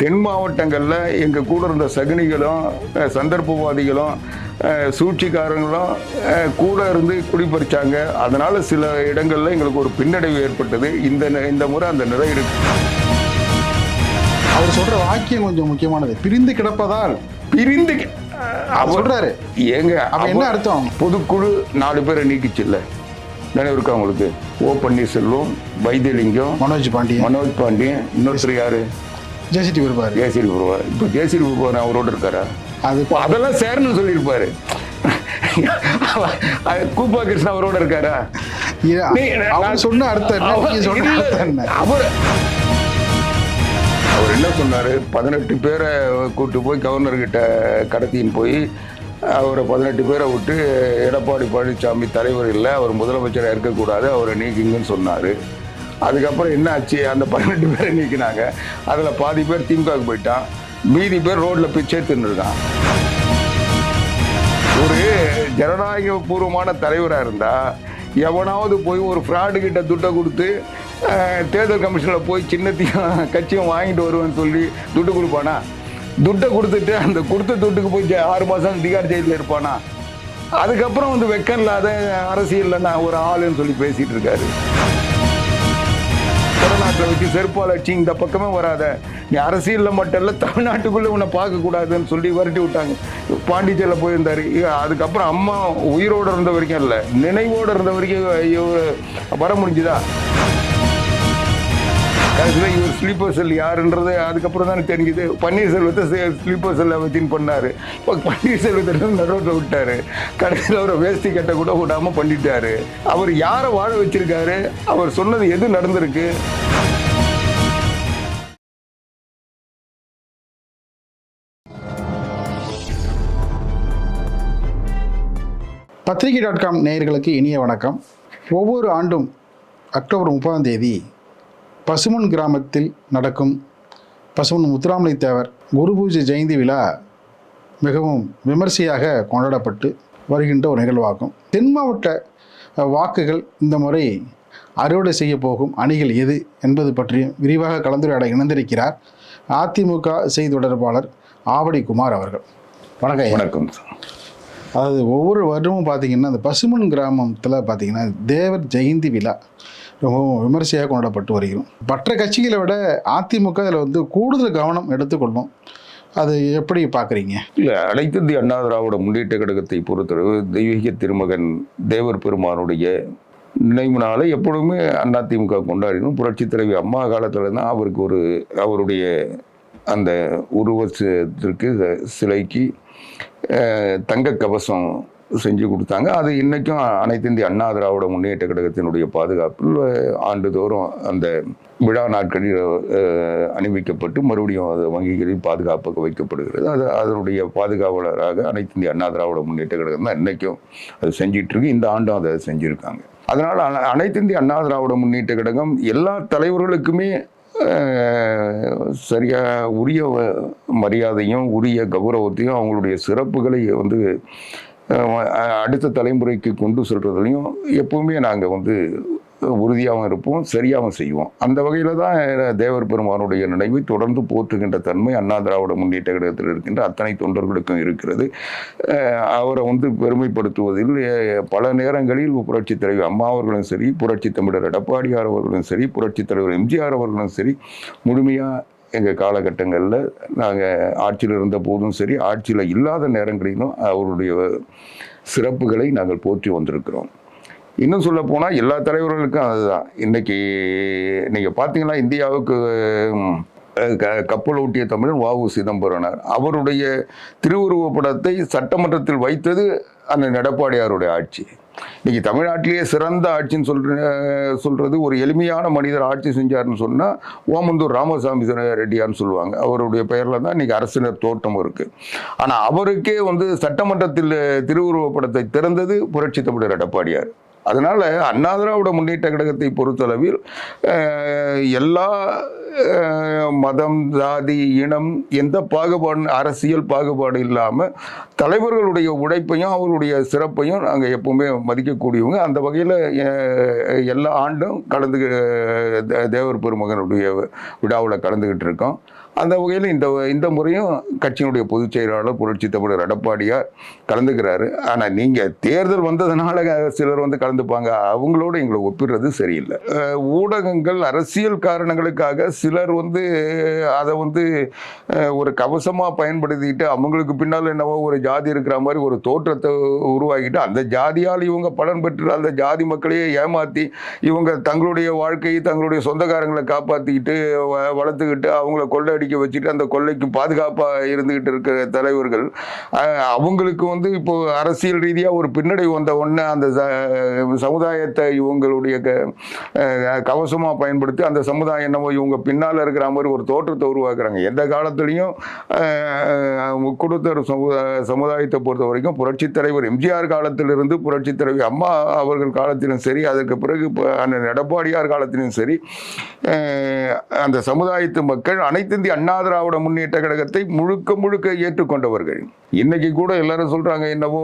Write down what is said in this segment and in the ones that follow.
தென் மாவட்டங்களில் எங்கள் கூட இருந்த சகுனிகளும் சந்தர்ப்பவாதிகளும் சூழ்ச்சிக்காரங்களும் கூட இருந்து குடிபறிச்சாங்க. அதனால சில இடங்களில் எங்களுக்கு ஒரு பின்னடைவு ஏற்பட்டது. இந்த இந்த முறை அந்த நிறை இருக்கு. அவர் சொல்ற வாக்கியம் கொஞ்சம் முக்கியமானது. பிரிந்து கிடப்பதால். பிரிந்து அவர் சொல்றாரு. ஏங்க என்ன அர்த்தம்? பொதுக்குழு நாலு பேரை நீக்கிச்சுல்ல. நினைவு இருக்கா உங்களுக்கு? ஓ பன்னீர்செல்வம் வைத்தியலிங்கம் மனோஜ் பாண்டியன். மனோஜ் பாண்டியன் இன்னொருத்தர் யாரு? ஜெசிடி வருவாரு. ஜெயசிரி பிரபா இப்போ ஜெயசிரி பிரபா அவரோட இருக்காரா? அது அதெல்லாம் சேரணும்னு சொல்லியிருப்பாரு. கூப்பா கிருஷ்ணா அவரோட இருக்காரா? அவர் சொன்ன அர்த்தம் என்ன? அவர் அவர் அவர் என்ன சொன்னாரு? பதினெட்டு பேரை கூட்டு போய் கவர்னர் கிட்ட கடத்தின்னு போய் அவரை பதினெட்டு பேரை விட்டு எடப்பாடி பழனிசாமி தலைவர் இல்லை அவர் முதலமைச்சராக இருக்கக்கூடாது அவரை நீக்கிங்கன்னு சொன்னார். அதுக்கப்புறம் என்ன ஆச்சு அந்த பதினெட்டு பேரை நீக்கினாங்க. அதில் பாதி பேர் திமுகவுக்கு போயிட்டான். மீதி பேர் ரோட்டில் பிச்சை தின்னுருக்கான் ஒரு ஜனநாயக பூர்வமான தலைவராக இருந்தால் எவனாவது போய் ஒரு ஃப்ராடு கிட்ட துட்டை கொடுத்து தேர்தல் கமிஷனில் போய் சின்னத்தையும் கட்சியும் வாங்கிட்டு வருவேன்னு சொல்லி துட்டு கொடுப்பானா? துட்டை கொடுத்துட்டு அந்த கொடுத்த துட்டுக்கு போய் ஆறு மாதம் திகார் ஜெயிலில் இருப்பானா? அதுக்கப்புறம் வந்து வெக்கம் இல்லாத அரசியலில் நான் ஒரு ஆளுன்னு சொல்லி பேசிகிட்டு இருக்காரு. கொடநாட்டில் வச்சு செருப்பால் அடிச்சு இந்த பக்கமே வராத. நீ அரசியலில் மட்டும் இல்லை தமிழ்நாட்டுக்குள்ளே உன்னை பார்க்கக்கூடாதுன்னு சொல்லி விரட்டி விட்டாங்க. பாண்டிச்சேரியில் போயிருந்தாரு. அதுக்கப்புறம் அம்மா உயிரோடு இருந்த வரைக்கும் இல்லை நினைவோடு இருந்த வரைக்கும் இவர் வர முடிஞ்சுதா? கடைசியில் இவர் ஸ்லீப்பர் செல் யாருன்றது அதுக்கப்புறம் தான் தெரிஞ்சுது. பன்னீர்செல்வத்தை ஸ்லீப்பர் செல்லை வச்சுன்னு பண்ணார். இப்போ பன்னீர்செல்வத்தை நடுவில் விட்டார். கடைசியில் அவரை வேஷ்டி கட்ட கூட விடாமல் பண்ணிட்டாரு. அவர் யாரை வாழ வச்சிருக்காரு? அவர் சொன்னது எது நடந்திருக்கு? பத்திரிகை டாட் காம் நேயர்களுக்கு இனிய வணக்கம். ஒவ்வொரு ஆண்டும் அக்டோபர் முப்பதாம் தேதி பசுமன் கிராமத்தில் நடக்கும் பசுமன் முத்துராமலை தேவர் குரு பூஜை ஜெயந்தி விழா மிகவும் விமர்சையாக கொண்டாடப்பட்டு வருகின்ற ஒரு நிகழ்வாகும். தென் மாவட்ட வாக்குகள் இந்த முறை அறுவடை செய்ய போகும் அணிகள் எது என்பது பற்றியும் விரிவாக கலந்துரையாட இணைந்திருக்கிறார் அதிமுக செய்தி தொடர்பாளர் ஆவடி குமார் அவர்கள். வணக்கம். வணக்கம். அதாவது ஒவ்வொரு வருடமும் பார்த்தீங்கன்னா அந்த பசுமன் கிராமத்தில் பார்த்தீங்கன்னா தேவர் ஜெயந்தி விழா ரொம்பவும் விமர்சையாக கொண்டாடப்பட்டு வருகிறோம். மற்ற கட்சிகளை விட அதிமுக இதில் வந்து கூடுதல் கவனம் எடுத்துக்கொள்ளும். அது எப்படி பார்க்குறீங்க? இல்லை அனைத்து இந்திய அண்ணா திராவிட முன்னேற்ற கழகத்தை பொறுத்தளவு தெய்வீக திருமகன் தேவர் பெருமானுடைய நினைவு நாளை எப்பொழுதுமே அதிமுக கொண்டாடினோம். புரட்சி தலைவி அம்மா காலத்தில் தான் அவருக்கு ஒரு அவருடைய அந்த உருவத்திற்கு சிலைக்கு தங்க கவசம் செஞ்சு கொடுத்தாங்க. அது இன்றைக்கும் அனைத்து இந்திய அண்ணா திராவிட முன்னேற்ற கழகத்தினுடைய பாதுகாப்பில் ஆண்டுதோறும் அந்த விழா நாட்களில் அணிவிக்கப்பட்டு மறுபடியும் அது வங்கிகளில் பாதுகாப்பாக வைக்கப்படுகிறது. அது அதனுடைய பாதுகாவலராக அனைத்து இந்திய அண்ணா திராவிட முன்னேற்ற கழகம் தான் இன்றைக்கும் அது செஞ்சிட்ருக்கு. இந்த ஆண்டும் அதை செஞ்சுருக்காங்க. அதனால் அனைத்து இந்திய அண்ணா திராவிட முன்னேற்ற கழகம் எல்லா தலைவர்களுக்குமே சரியாக சரியா உரிய மரியாதையும் உரிய கௌரவத்தையும் அவங்களுடைய சிறப்புகளை வந்து அடுத்த தலைமுறைக்கு கொண்டு சொல்கிறதுலையும் எப்போவுமே நாங்கள் வந்து உறுதியாகவும் இருப்போம் சரியாகவும் செய்வோம். அந்த வகையில் தான் தேவர் பெருமானுடைய நினைவை தொடர்ந்து போற்றுகின்ற தன்மை அண்ணா திராவிட முன்னேற்ற கழகத்தில் இருக்கின்ற அத்தனை தொண்டர்களுக்கும் இருக்கிறது. அவரை வந்து பெருமைப்படுத்துவதில் பல நேரங்களில் புரட்சி தலைவர் அம்மா அவர்களும் சரி புரட்சி தமிழர் எடப்பாடியார் அவர்களும் சரி புரட்சித் தலைவர் எம்ஜிஆர் அவர்களும் சரி முழுமையாக எங்கள் காலகட்டங்களில் நாங்கள் ஆட்சியில் இருந்த போதும் சரி ஆட்சியில் இல்லாத நேரங்களிலும் அவருடைய சிறப்புகளை நாங்கள் போற்றி வந்திருக்கிறோம். இன்னும் சொல்ல போனால் எல்லா தலைவர்களுக்கும் அதுதான். இன்னைக்கு நீங்கள் பார்த்தீங்கன்னா இந்தியாவுக்கு க- கப்பல் ஓட்டிய தமிழன் வாவு சிதம்பரனார். அவருடைய திருவுருவப்படத்தை சட்டமன்றத்தில் வைத்தது அந்த எடப்பாடியாருடைய ஆட்சி. இன்னைக்கு தமிழ்நாட்டிலேயே சிறந்த ஆட்சின்னு சொல்ற சொல்றது ஒரு எளிமையான மனிதர் ஆட்சி செஞ்சாருன்னு சொன்னா ஓமந்தூர் ராமசாமி ரெட்டியார்னு சொல்லுவாங்க. அவருடைய பெயர்ல தான் இன்னைக்கு அரசினர் தோட்டம் இருக்கு. ஆனா அவருக்கே வந்து சட்டமன்றத்தில் திருவுருவப்படத்தை திறந்தது புரட்சி தமிழர் எடப்பாடியார். அதனால் அண்ணா திராவிட முன்னேற்ற கழகத்தை பொறுத்தளவில் எல்லா மதம் ஜாதி இனம் எந்த பாகுபாடு அரசியல் பாகுபாடு இல்லாமல் தலைவர்களுடைய உழைப்பையும் அவருடைய சிறப்பையும் நாங்கள் எப்பவுமே மதிக்கக்கூடியவங்க. அந்த வகையில் எல்லா ஆண்டும் கலந்து தே- தேவர் பெருமகனுடைய விழாவில் கலந்துக்கிட்டு இருக்கோம். அந்த வகையில் இந்த இந்த முறையும் கட்சியினுடைய பொதுச் செயலாளர் புரட்சி தமிழர் எடப்பாடியார் கலந்துக்கிறாரு. ஆனால் நீங்கள் தேர்தல் வந்ததுனால சிலர் வந்து கலந்துப்பாங்க. அவங்களோட எங்களை ஒப்பிடுறது சரியில்லை. ஊடகங்கள் அரசியல் காரணங்களுக்காக சிலர் வந்து அதை வந்து ஒரு கவசமாக பயன்படுத்திக்கிட்டு அவங்களுக்கு பின்னால் என்னவோ ஒரு ஜாதி இருக்கிற மாதிரி ஒரு தோற்றத்தை உருவாக்கிட்டு அந்த ஜாதியால் இவங்க பலன் பெற்று அந்த ஜாதி மக்களையே ஏமாற்றி இவங்க தங்களுடைய வாழ்க்கையை தங்களுடைய சொந்தக்காரங்களை காப்பாற்றிக்கிட்டு வ- வளர்த்துக்கிட்டு அவங்கள கொள்ளடி கொள்ளையடிக்க வச்சுட்டு அந்த கொள்ளைக்கு பாதுகாப்பாக இருந்துகிட்டு இருக்கிற தலைவர்கள் அவங்களுக்கு வந்து இப்போ அரசியல் ரீதியாக ஒரு பின்னடைவு வந்த உடனே அந்த சமுதாயத்தை இவங்களுடைய க கவசமாக பயன்படுத்தி அந்த சமுதாயம் என்னவோ இவங்க பின்னால் இருக்கிற மாதிரி ஒரு தோற்றத்தை உருவாக்குறாங்க. எந்த காலத்துலேயும் முக்குடுத்தர் சமுதாய சமுதாயத்தை பொறுத்த வரைக்கும் புரட்சித் தலைவர் எம்ஜிஆர் காலத்திலிருந்து புரட்சித் தலைவர் அம்மா அவர்கள் காலத்திலும் சரி அதற்கு பிறகு இப்போ அண்ணன் எடப்பாடியார் காலத்திலும் சரி அந்த சமுதாயத்து மக்கள் அனைத்து இந்திய அண்ணா திராவிட முன்னேற்ற கழகத்தை முழுக்க முழுக்க ஏற்றுக்கொண்டவர்கள். இன்னைக்கு கூட எல்லாரும் சொல்றாங்க என்னவோ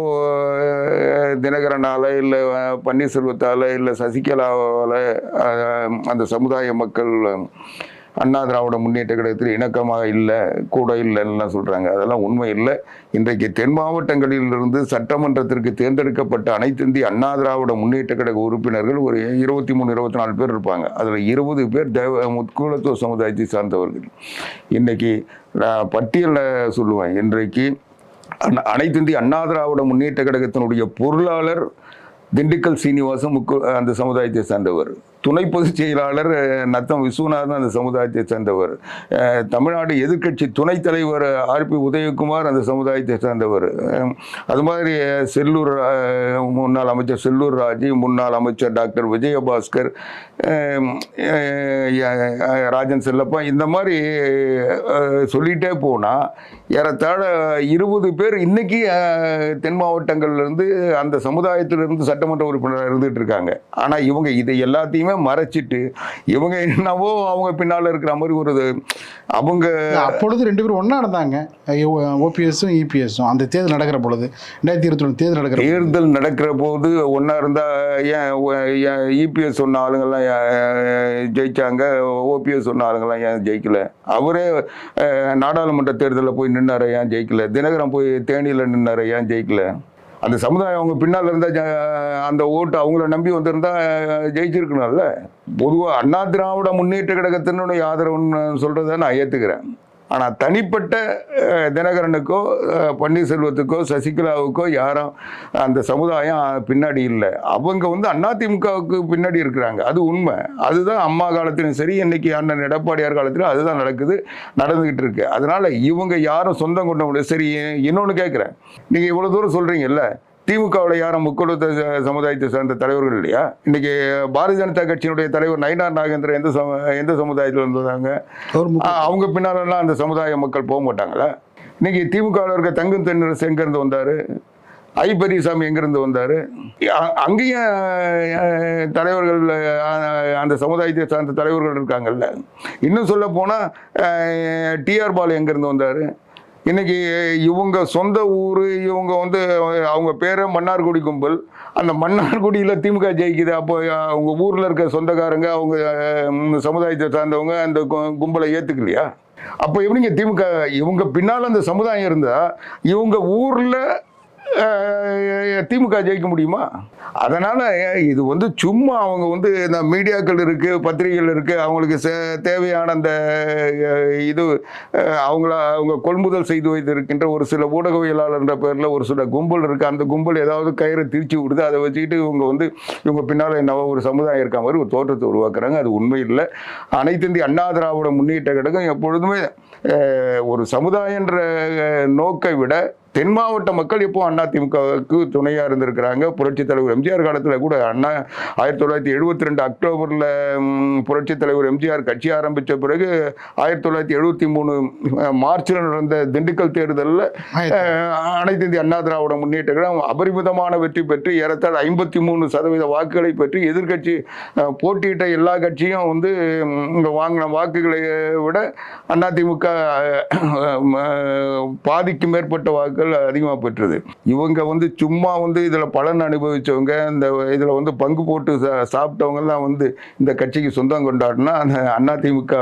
தினகரனால இல்லை பன்னீர்செல்வத்தால இல்லை சசிகலாவால அந்த சமுதாய மக்கள் அண்ணா திராவிட முன்னேற்ற கழகத்தில் இணக்கமாக இல்லை கூட இல்லைன்னா சொல்கிறாங்க அதெல்லாம் உண்மை இல்லை. இன்றைக்கு தென் மாவட்டங்களிலிருந்து சட்டமன்றத்திற்கு தேர்ந்தெடுக்கப்பட்ட அனைத்து இந்திய அண்ணா திராவிட முன்னேற்ற கழக உறுப்பினர்கள் ஒரு இருபத்தி மூணு இருபத்தி நாலு பேர் இருப்பாங்க. அதில் இருபது பேர் தேவ முற்குலத்துவ சமுதாயத்தை சார்ந்தவர்கள். இன்றைக்கி நான் பட்டியலில் சொல்லுவேன். இன்றைக்கு அண்ணா- அனைத்து இந்திய அண்ணா திராவிட முன்னேற்ற கழகத்தினுடைய பொருளாளர் திண்டுக்கல் சீனிவாசன் முக்கு அந்த சமுதாயத்தை சார்ந்தவர். துணை பொதுச் செயலாளர் நத்தம் விஸ்வநாதன் அந்த சமுதாயத்தை சேர்ந்தவர். தமிழ்நாடு எதிர்க்கட்சி துணைத் தலைவர் ஆர்பி உதயகுமார் அந்த சமுதாயத்தை சேர்ந்தவர். அது மாதிரி செல்லூர் முன்னாள் அமைச்சர் செல்லூர் ராஜி முன்னாள் அமைச்சர் டாக்டர் விஜயபாஸ்கர் ராஜன் செல்லப்பா இந்த மாதிரி சொல்லிகிட்டே சொல்லிட்டே போனால் ஏறத்தாழ இருபது பேர் இன்னைக்கு அஹ், தென் மாவட்டங்கள்ல இருந்து அந்த சமுதாயத்திலிருந்து சட்டமன்ற உறுப்பினராக இருந்துட்டு இருக்காங்க. ஆனால் இவங்க இதை எல்லாத்தையுமே மறைச்சிட்டு இவங்க என்னவோ அவங்க பின்னால் இருக்கிற மாதிரி ஒரு அவங்க அப்பொழுது ரெண்டு பேரும் ஒன்றா இருந்தாங்க. ஓபிஎஸும் இபிஎஸும் அந்த தேர்தல் நடக்கிற பொழுது ரெண்டாயிரத்தி இருபத்தி ஒன்று தேர்தல் நடக்கிற தேர்தல் நடக்கிற போது ஒன்றா இருந்தால் ஏன் இபிஎஸ் சொன்ன ஆளுங்கெல்லாம் ஏன் ஜெயிச்சாங்க? ஓபிஎஸ் சொன்ன ஆளுங்கெல்லாம் ஏன் ஜெயிக்கல? அவரே நாடாளுமன்ற தேர்தலில் போய் நின்னாரு ஏன் ஜெயிக்கல? தினகரன் போய் தேனியில் நின்னாரு ஏன் ஜெயிக்கல? அந்த சமுதாயம் அவங்க பின்னால் இருந்தால் அந்த ஓட்டு அவங்கள நம்பி வந்திருந்தா ஜெயிச்சிருக்கணும்ல. பொதுவாக அண்ணா திராவிட முன்னேற்ற கழகத்தினுடைய ஆதரவுன்னு சொல்கிறத நான் ஏற்றுக்கிறேன் ஆனால் தனிப்பட்ட தினகரனுக்கோ பன்னீர்செல்வத்துக்கோ சசிகலாவுக்கோ யாரும் அந்த சமுதாயம் பின்னாடி இல்லை. அவங்க வந்து அதிமுகவுக்கு பின்னாடி இருக்கிறாங்க. அது உண்மை. அதுதான் அம்மா காலத்திலும் சரி இன்னைக்கு அண்ணன் எடப்பாடியார் காலத்திலும் அதுதான் நடக்குது நடந்துக்கிட்டு இருக்கு. அதனால இவங்க யாரும் சொந்தம் கொண்ட சரி இன்னொன்று கேட்குறேன் நீங்கள் இவ்வளோ தூரம் சொல்கிறீங்கல்ல திமுகவில் யாரும் முக்குளத்த ச- சமுதாயத்தை சேர்ந்த தலைவர்கள் இல்லையா? இன்னைக்கு பாரதிய ஜனதா கட்சியினுடைய தலைவர் நயினார் நாகேந்திரன் எந்த சம எந்த சமுதாயத்தில் இருந்தாங்க அவங்க பின்னாலெல்லாம் அந்த சமுதாய மக்கள் போக மாட்டாங்களா? இன்னைக்கு திமுகவில் இருக்க தங்கம் தென்னரசு எங்கேருந்து வந்தார்? ஐ பெரியசாமி எங்கேருந்து வந்தார்? அங்கேயும் தலைவர்கள் அந்த சமுதாயத்தை சார்ந்த தலைவர்கள் இருக்காங்கல்ல? இன்னும் சொல்ல போனால் டிஆர் பாலு எங்கேருந்து வந்தார்? இன்னைக்கு இவங்க சொந்த ஊர் இவங்க வந்து அவங்க பேரை மன்னார்குடி கும்பல். அந்த மன்னார்குடியில் திமுக ஜெயிக்குது. அப்போ அவங்க ஊரில் இருக்க சொந்தக்காரங்க அவங்க சமுதாயத்தை சார்ந்தவங்க அந்த கும்பலை ஏற்றுக்கலையா அப்போ எப்படிங்க திமுக இவங்க பின்னால் அந்த சமுதாயம் இருந்தால் இவங்க ஊரில் திமுக ஜெயிக்க முடியுமா? அதனால் இது வந்து சும்மா அவங்க வந்து இந்த மீடியாக்கள் இருக்குது பத்திரிகைகள் இருக்குது அவங்களுக்கு தேவையான அந்த இது அவங்கள அவங்க கொள்முதல் செய்து வைத்திருக்கின்ற ஒரு சில ஊடகவியலாளர்ன்ற பேரில் ஒரு சில கும்பல் இருக்குது அந்த கும்பல் ஏதாவது கயிறை திருச்சி விடுது. அதை வச்சுக்கிட்டு இவங்க வந்து இவங்க பின்னால் என்ன ஒரு சமுதாயம் இருக்க மாதிரி ஒரு தோற்றத்தை உருவாக்குறாங்க. அது உண்மை இல்லை. அனைத்து இந்திய அண்ணா திராவிட முன்னேற்ற கழகம் எப்பொழுதுமே ஒரு சமுதாயன்ற நோக்கை விட தென் மாவட்ட மக்கள் இப்போ அதிமுகவுக்கு துணையாக இருந்திருக்கிறாங்க. புரட்சித் தலைவர் எம்ஜிஆர் காலத்தில் கூட அண்ணா ஆயிரத்தி தொள்ளாயிரத்தி எழுபத்தி ரெண்டு அக்டோபரில் புரட்சித் தலைவர் எம்ஜிஆர் கட்சி ஆரம்பித்த பிறகு ஆயிரத்தி தொள்ளாயிரத்தி எழுபத்தி மூணு மார்ச்சில் நடந்த திண்டுக்கல் தேர்தலில் அனைத்து இந்திய அண்ணா திராவிட முன்னேற்ற கழகம் அபரிமிதமான வெற்றி பெற்று ஏறத்தாழ ஐம்பத்தி மூணு சதவீத வாக்குகளை பெற்று எதிர்க்கட்சி அஹ், போட்டியிட்ட எல்லா கட்சியும் வந்து இங்க வாங்கின வாக்குகளை விட அதிமுக அஹ், பாதிக்கு மேற்பட்ட வாக்குகளை வாக்குகள் அதிகமாக பெற்றது. இவங்க வந்து சும்மா வந்து இதில் பலன் அனுபவிச்சவங்க இந்த இதில் வந்து பங்கு போட்டு சா- சாப்பிட்டவங்கெல்லாம் வந்து இந்த கட்சிக்கு சொந்தம் கொண்டாடினா அந்த அதிமுக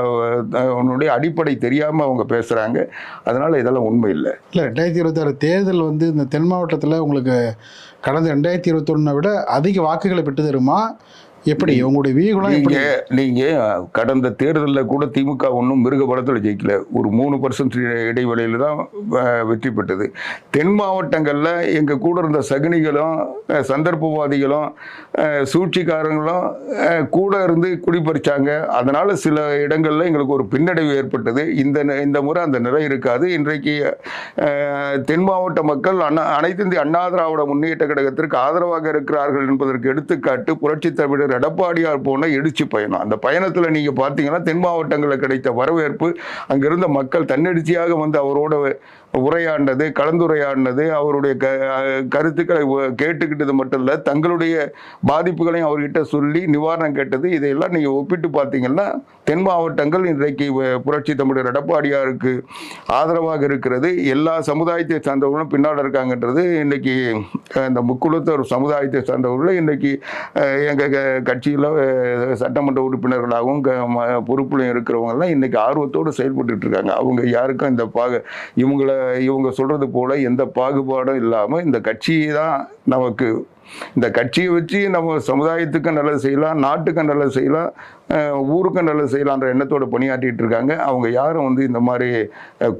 அடிப்படை தெரியாமல் அவங்க பேசுகிறாங்க அதனால் இதெல்லாம் உண்மை இல்லை. இல்லை ரெண்டாயிரத்தி இருபத்தாறு தேர்தல் வந்து இந்த தென் மாவட்டத்தில் உங்களுக்கு கடந்த ரெண்டாயிரத்தி இருபத்தொன்னை விட அதிக வாக்குகளை பெற்று தருமா? எப்படி? உங்களுடைய வியூகலாம் எப்படி? நீங்க நீங்க கடந்த தேர்தலில் கூட திமுக ஒன்றும் மிருக பலத்தில் ஜெயிக்கல. ஒரு மூணு பர்சன்ட் இடைவெளியில தான் வெற்றி பெற்றது. தென் மாவட்டங்களில் எங்க கூட இருந்த சகுனிகளும் சந்தர்ப்பவாதிகளும் சூழ்ச்சிக்காரங்களும் கூட இருந்து குடிபறிச்சாங்க. அதனால சில இடங்கள்ல எங்களுக்கு ஒரு பின்னடைவு ஏற்பட்டது. இந்த இந்த முறை அந்த நிலை இருக்காது. இன்றைக்கு தென் மாவட்ட மக்கள் அண்ணா அனைத்து இந்திய அண்ணா திராவிட முன்னேற்ற கழகத்திற்கு ஆதரவாக இருக்கிறார்கள் என்பதற்கு எடுத்துக்காட்டு புரட்சி தமிழர் எடப்பாடியார் போன எழுச்சி பயணம். அந்த பயணத்தில் நீங்கள் பார்த்தீங்கன்னா தென் மாவட்டங்களில் கிடைத்த வரவேற்பு அங்கிருந்த மக்கள் தன்னெழுச்சியாக வந்து அவரோட உரையாடினது கலந்துரையாடினது அவருடைய க கருத்துக்களை கேட்டுக்கிட்டது மட்டும் இல்லை தங்களுடைய பாதிப்புகளையும் அவர்கிட்ட சொல்லி நிவாரணம் கேட்டது. இதையெல்லாம் நீங்கள் ஒப்பிட்டு பார்த்தீங்கன்னா தென் மாவட்டங்கள் இன்றைக்கு வ- புரட்சி தமிழர் எடப்பாடியாருக்கு ஆதரவாக இருக்கிறது. எல்லா சமுதாயத்தை சார்ந்தவர்களும் பின்னால் இருக்காங்கன்றது இன்னைக்கு அந்த இந்த முக்குளத்தோர் சமுதாயத்தை சார்ந்தவர்களும் இன்னைக்கு எங்கள் கட்சியில் சட்டமன்ற உறுப்பினர்களாகவும் க- ம- பொறுப்புலையும் இருக்கிறவங்கெல்லாம் இன்னைக்கு ஆர்வத்தோடு செயல்பட்டு இருக்காங்க. அவங்க யாருக்கும் இந்த பாக இவங்கள இவங்க சொல்கிறது போல் எந்த பாகுபாடும் இல்லாமல் இந்த கட்சியை தான் நமக்கு இந்த கட்சியை வச்சு நம்ம சமுதாயத்துக்கு நல்லது செய்யலாம் நாட்டுக்கும் நல்லது செய்யலாம் ஊருக்கு ஊருக்கும் நல்லது செய்யலான்ற எண்ணத்தோடு பணியாற்றிட்டு இருக்காங்க. அவங்க யாரும் வந்து இந்த மாதிரி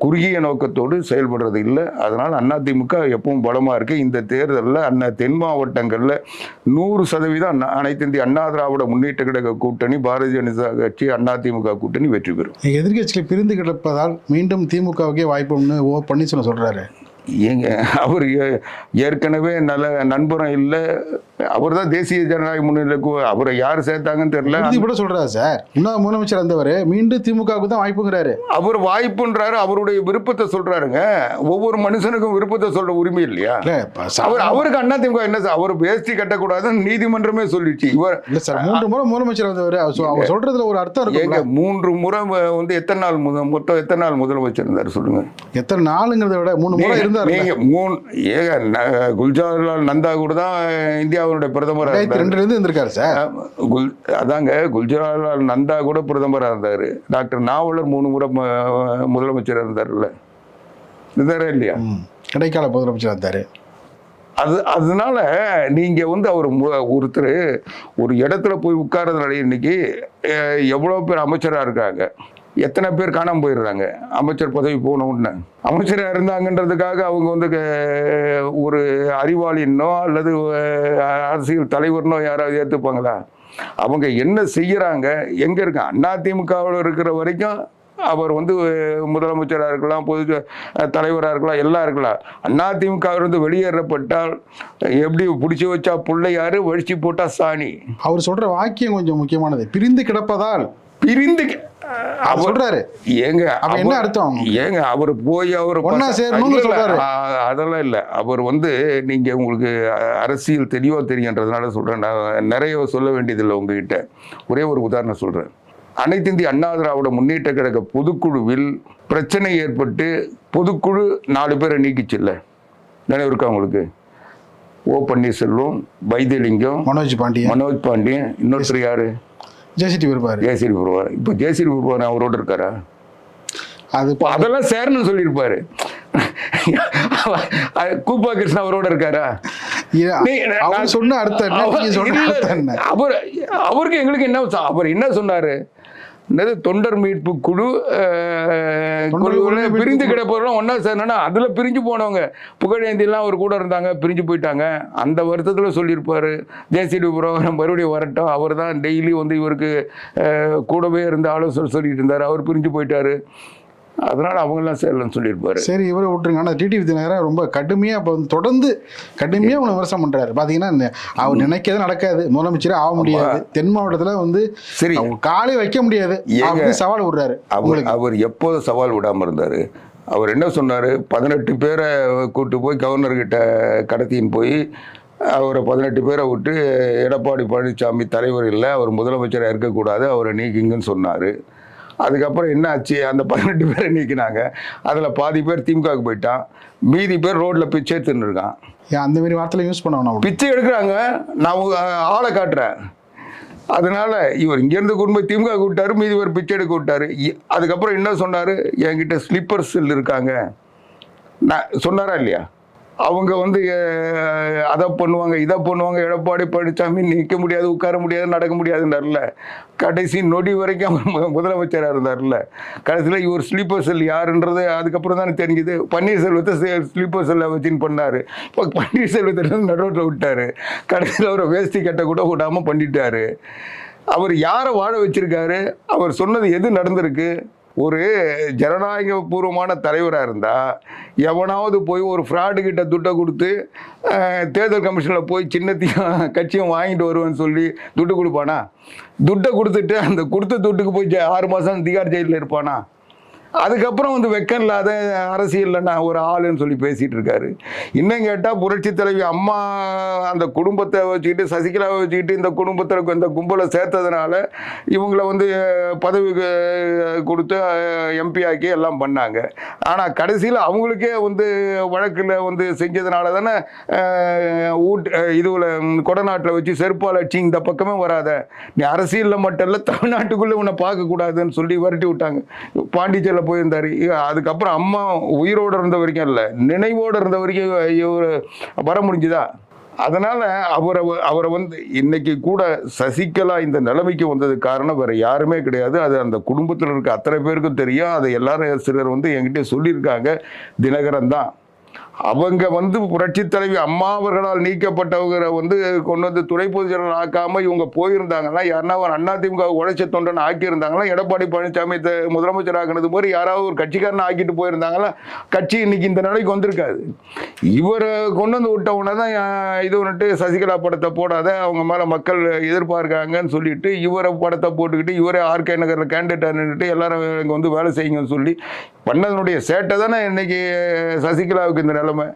குறுகிய நோக்கத்தோடு செயல்படுறது இல்லை. அதனால் அதிமுக எப்பவும் பலமாக இருக்குது இந்த தேர்தலில் அண்ணா தென் மாவட்டங்களில் நூறு சதவீதம் அனைத்து இந்திய அண்ணா திராவிட முன்னேற்ற கழக கூட்டணி பாரதிய ஜனதா கட்சி அதிமுக கூட்டணி வெற்றி பெறும். எதிர்க்கட்சியில் பிரிந்து கிடப்பதால் மீண்டும் திமுகவுக்கே வாய்ப்புன்னு ஓ பன்னீர்செல்வம் சொல்கிறாரு எங்க அவர் ஏ- ஏற்கனவே நல்ல நண்பரும் இல்லை அவர் தான் தேசிய ஜனநாயக முன்னிலைக்கு அவரை யார் சேர்த்தாங்கன்னு தெரியல. உறுதிப்பட சொல்றாரு சார். முன்னாள் முதலமைச்சர் இருந்தவர் மீண்டும் திமுகவுக்கு தான் வாய்ப்புங்கிறாரு. அவர் வாய்ப்புன்றாரு அவருடைய விருப்பத்தை சொல்றாருங்க. ஒவ்வொரு மனுஷனுக்கும் விருப்பத்தை சொல்ற உரிமை இல்லையா? அவர் அவருக்கு அண்ணா திமுக என்ன சார் அவர் வேஷ்டி கட்டக்கூடாதுன்னு நீதிமன்றமே சொல்லிடுச்சு இவர் இல்ல சார் மூன்று முறை முதலமைச்சர் இருந்தவர் அவர் சொல்றதுல ஒரு அர்த்தம் இருக்கும்ல. மூன்று முறை வந்து எத்தனை நாள் முத- மொத்தம் எத்தனை நாள் முதலமைச்சர் இருந்தார் சொல்லுங்க. எத்தனை நாளுங்கிறத விட மூணு முறை இருந்தார் நீங்க மூணு ஏங்க ந- குல்ஜார்லால் நந்தா கூட தான் இந்தியாவுடைய பிரதமராக ரெண்டாயிரத்தி இருந்தார். ரெண்டுல இருந்து இருந்திருக்காரு சார் குல் அதாங்க குல்ஜார்லால் நந்தா கூட பிரதமராக இருந்தார். டாக்டர் நாவலர் மூணு முறை முதலமைச்சராக இருந்தார்ல இருந்தாரா இல்லையா. இடைக்கால முதலமைச்சர் இருந்தாரு. அது அதனால நீங்க வந்து அவர் ஒருத்தர் ஒரு இடத்துல போய் உட்கார்றதுனால இன்னைக்கு அஹ், எவ்வளவு பேர் அமைச்சரா இருக்காங்க. எத்தனை பேர் காணாம போயிடுறாங்க? அமைச்சர் பதவி போன உடனே. அமைச்சரா இருந்தாங்கன்றதுக்காக அவங்க வந்து ஒரு அறிவாளின்னோ அல்லது அரசியல் தலைவர்னோ யாராவது ஏத்துப்பாங்களா? அவங்க என்ன செய்யறாங்க? எங்க இருக்காங்க அதிமுகவில் இருக்கிற வரைக்கும் அவர் வந்து அஹ், முதலமைச்சரா இருக்கலாம் பொது அஹ், தலைவரா இருக்கலாம் எல்லாம் இருக்கலாம். அதிமுக இருந்து வெளியேறப்பட்டால் எப்படி பிடிச்சி வச்சா பிள்ளையாரு வழிச்சு போட்டா சாணி? அவர் சொல்ற வாக்கியம் கொஞ்சம் முக்கியமானது. பிரிந்து கிடப்பதால். பிரிந்து சொல்றாரு. ஏங்க என்ன அர்த்தம்? ஏங்க அவர் போய் அவர் அதெல்லாம் இல்லை. அவர் வந்து நீங்க உங்களுக்கு அரசியல் தெளிவா தெரியுன்றதுனால சொல்றேன். நான் நிறைய சொல்ல வேண்டியதில்லை உங்ககிட்ட. ஒரே ஒரு உதாரணம் சொல்றேன். அனைத்து இந்திய அண்ணா திராவிட முன்னேற்ற கழக பொதுக்குழுவில் பிரச்சனை ஏற்பட்டு பொதுக்குழு நாலு பேரை நீக்கிச்சுல்ல. நினைவு இருக்கா உங்களுக்கு? ஓ பன்னீர்செல்வம் வைத்தியலிங்கம் மனோஜ் பாண்டியன். மனோஜ் பாண்டியன் இன்னொருத்தர் யாரு? ஜெயசிட்டி இருப்பாரு ஜெயஸ்ரீ பருவார் இப்போ ஜெயஸ்ரீ பருவார் அவரோட இருக்காரா? அது இப்போ அதெல்லாம் சேரணும்னு சொல்லியிருப்பாரு. கூப்பா கிருஷ்ணா அவரோட இருக்காரா? அவர் சொன்ன அர்த்தம் என்ன? அவர் அவருக்கு எங்களுக்கு என்ன அவர் என்ன சொன்னாரு? என்னது தொண்டர் மீட்பு குழு குழுவுல பிரிந்து. கிடப்பவர்களும் ஒன்றா சேரணும்னா அதுல பிரிஞ்சு போனவங்க. புகழேந்திலாம் அவர் கூட இருந்தாங்க பிரிஞ்சு போயிட்டாங்க. அந்த வருத்தத்துல சொல்லியிருப்பாரு. ஜேசிடி புரோகிராம் மறுபடியும் வரட்டும். அவர் தான் டெய்லி வந்து இவருக்கு கூடவே இருந்து ஆலோசனை சொல்லிட்டு இருந்தார். அவர் பிரிஞ்சு போயிட்டாரு. அதனால அவங்கெல்லாம் சேரலன்னு சொல்லியிருப்பாரு. சரி இவரை விட்டுருங்க. ஆனால் டிடிவி தினகரன் ரொம்ப கடுமையாக இப்போ வந்து தொடர்ந்து கடுமையாக உங்களை விமர்சனம் பண்ணுறாரு பார்த்தீங்கன்னா அவர் நினைக்கிறது நடக்காது. முதலமைச்சரே ஆக முடியாது. தென் மாவட்டத்தில் வந்து சரி. அவங்க காலே வைக்க முடியாது. சவால் விடுறாரு அவர் உங்களுக்கு. அவர் எப்போது சவால் விடாம இருந்தாரு. அவர் என்ன சொன்னாரு? பதினெட்டு பேரை கூட்டு போய் கவர்னர்கிட்ட கடத்தின்னு போய் அவரை பதினெட்டு பேரை விட்டு எடப்பாடி பழனிசாமி தலைவர் இல்லை அவர் முதலமைச்சராக இருக்கக்கூடாது அவரை நீக்கிங்கன்னு சொன்னார். அதுக்கப்புறம் என்ன ஆச்சு அந்த பதினெட்டு பேரை நீக்கினாங்க. அதில் பாதி பேர் திமுகவுக்கு போயிட்டான். மீதி பேர் ரோட்டில் பிச்சை எடுத்துன்னு இருக்கான். ஏன் அந்த மாதிரி வார்த்தையில யூஸ் பண்ண வேணாம் பிச்சை எடுக்கிறாங்க. நான் ஆளை காட்டுறேன். அதனால இவர் இங்கேருந்து கொண்டு போய் திமுக விட்டாரு மீதி பேர் பிச்சை எடுக்க விட்டாரு அதுக்கப்புறம் என்ன சொன்னார்? என்கிட்ட ஸ்லீப்பர் செல் இருக்காங்க. நான் சொன்னாரா இல்லையா? அவங்க வந்து அதை பண்ணுவாங்க இதை பண்ணுவாங்க எடப்பாடி பழனிசாமி நிற்க முடியாது உட்கார முடியாது நடக்க முடியாதுன்னார்ல. கடைசி நொடி வரைக்கும் அவர் முதலமைச்சராக இருந்தார்ல. கடைசியில் இவர் ஸ்லீப்பர் செல் யாருன்றது அதுக்கப்புறம் தானே தெரிஞ்சுது. பன்னீர்செல்வத்தை ஸ்லீப்பர் செல்லை வச்சுன்னு பண்ணார். இப்போ பன்னீர்செல்வத்தை நடுவில் விட்டார். கடைசியில் அவரை வேஷ்டி கட்ட கூட விடாமல் பண்ணிட்டார். அவர் யாரை வாழ வச்சுருக்காரு? அவர் சொன்னது எது நடந்திருக்கு? ஒரு ஜனநாயக பூர்வமான தலைவராக இருந்தால் எவனாவது போய் ஒரு ஃப்ராடு கிட்ட துட்டை கொடுத்து தேர்தல் கமிஷனில் போய் சின்னத்தையும் கட்சியும் வாங்கிட்டு வருவேன்னு சொல்லி துட்டு கொடுப்பானா? துட்டை கொடுத்துட்டு அந்த கொடுத்த துட்டுக்கு போய் ஆறு மாதம் திகார் ஜெயிலில் இருப்பானா? அதுக்கப்புறம் வந்து வெக்கம் இல்லாத அரசியலில் நான் ஒரு ஆளுன்னு சொல்லி பேசிகிட்டு இருக்காரு. இன்னும் கேட்டால் புரட்சி தலைவி அம்மா அந்த குடும்பத்தை வச்சுக்கிட்டு சசிகலாவை வச்சுக்கிட்டு இந்த குடும்பத்தில் இந்த கும்பலை சேர்த்ததுனால இவங்களை வந்து பதவி பதவிக்கு கொடுத்து எம்பி ஆக்கி எல்லாம் பண்ணாங்க. ஆனால் கடைசியில் அவங்களுக்கே வந்து வழக்கில் வந்து செஞ்சதுனால தானே ஊட் இதுவில் கொடநாட்டில் வச்சு செருப்பால் அடிச்சு இந்த பக்கமே வராத. நீ அரசியலில் மட்டும் இல்லை தமிழ்நாட்டுக்குள்ளே உன்னை பார்க்கக்கூடாதுன்னு சொல்லி விரட்டி விட்டாங்க. பாண்டிச்சேரியில் போயிருந்தார். அதுக்கப்புறம் அம்மா உயிரோடு இருந்த வரைக்கும் இல்லை நினைவோடு இருந்த வரைக்கும் இவர் வர முடிஞ்சுதா? அதனால் அவரை அவரை வந்து இன்னைக்கு கூட சசிகலா இந்த நிலைமைக்கு வந்ததுக்கு காரணம் வேற யாருமே கிடையாது. அது அந்த குடும்பத்தில் இருக்க அத்தனை பேருக்கும் தெரியும். அதை எல்லாரும் சிலர் வந்து என்கிட்ட சொல்லியிருக்காங்க. தினகரன் தான். அவங்க வந்து புரட்சி தலைவி அம்மா அவர்களால் நீக்கப்பட்டவங்க வந்து கொண்டு வந்து துணை பொதுச் ஆக்காம இவங்க போயிருந்தாங்கன்னா யாருன்னா ஒரு அண்ணா உழைச்ச தொண்டன் ஆக்கியிருந்தாங்கன்னா எடப்பாடி பழனிசாமி த- முதலமைச்சர் ஆக்கினது மாதிரி யாராவது ஒரு கட்சிக்காரனை ஆக்கிட்டு போயிருந்தாங்கன்னா கட்சி இன்னைக்கு இந்த நிலைக்கு வந்திருக்காது. இவரை கொண்டு வந்து விட்ட உடனே தான் இது வந்துட்டு சசிகலா படத்தை போடாத அவங்க மேலே மக்கள் எதிர்பார்க்காங்கன்னு சொல்லிட்டு இவரை படத்தை போட்டுக்கிட்டு இவரே ஆர்கே நகரில் கேண்டிடேட் நின்றுட்டு எல்லாரும் இங்கே வந்து வேலை செய்யுங்கன்னு சொல்லி பண்ணதனுடைய சேட்டை தானே இன்னைக்கு சசிகலாவுக்கு இந்த நிலைமை?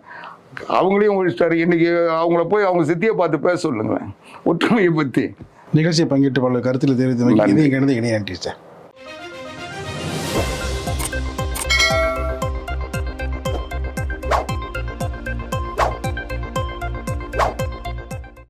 அவங்களையும் ஒழிச்சிட்டாரு. இன்னைக்கு அவங்கள போய் அவங்க சித்தியை பார்த்து பேச சொல்லுங்களேன். ஒற்றுமையை பற்றி நிகழ்ச்சியை பங்கிட்டு பல கருத்தில் தெரிவித்து இணைய நன்றி சார்